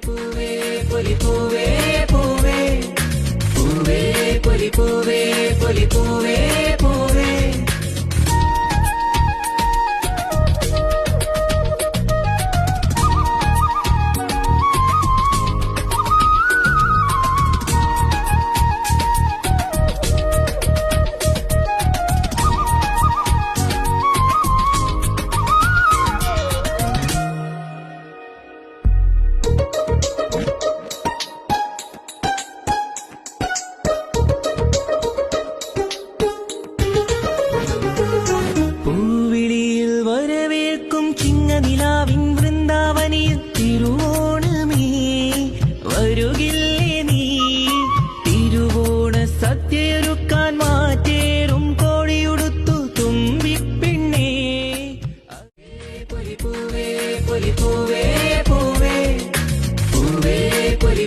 pulipuwe pulipuwe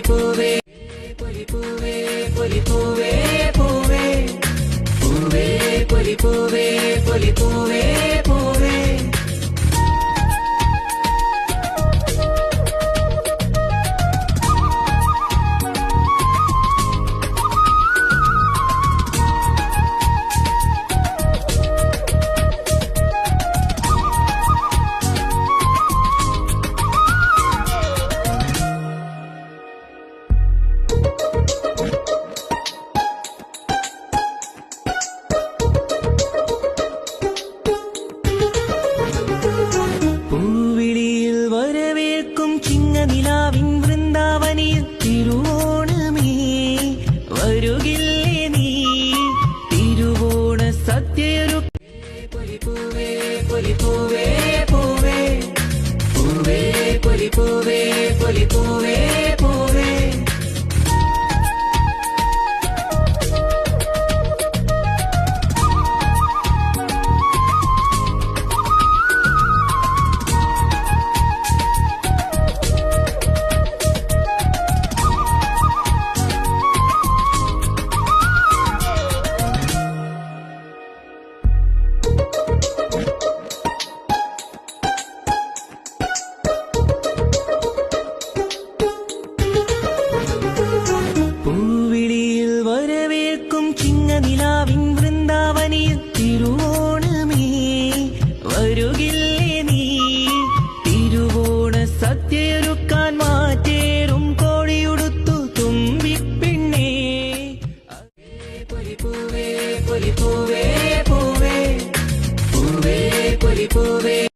Pube, pube, pube, pube, pube, pube, pube, pube, for ചിങ്ങനിലാവിൻ വൃന്ദാവനിൽ തിരുവോണമേ വരുകില്ലേ നീ? തിരുവോണ സത്യയൊരുക്കാൻ മാറ്റേറും കോഴിയുടുത്തു തുമ്പിപ്പിണ്ണേ. പൂവേ പൂവേ പൂവേ. പൂവേ പൂവേ.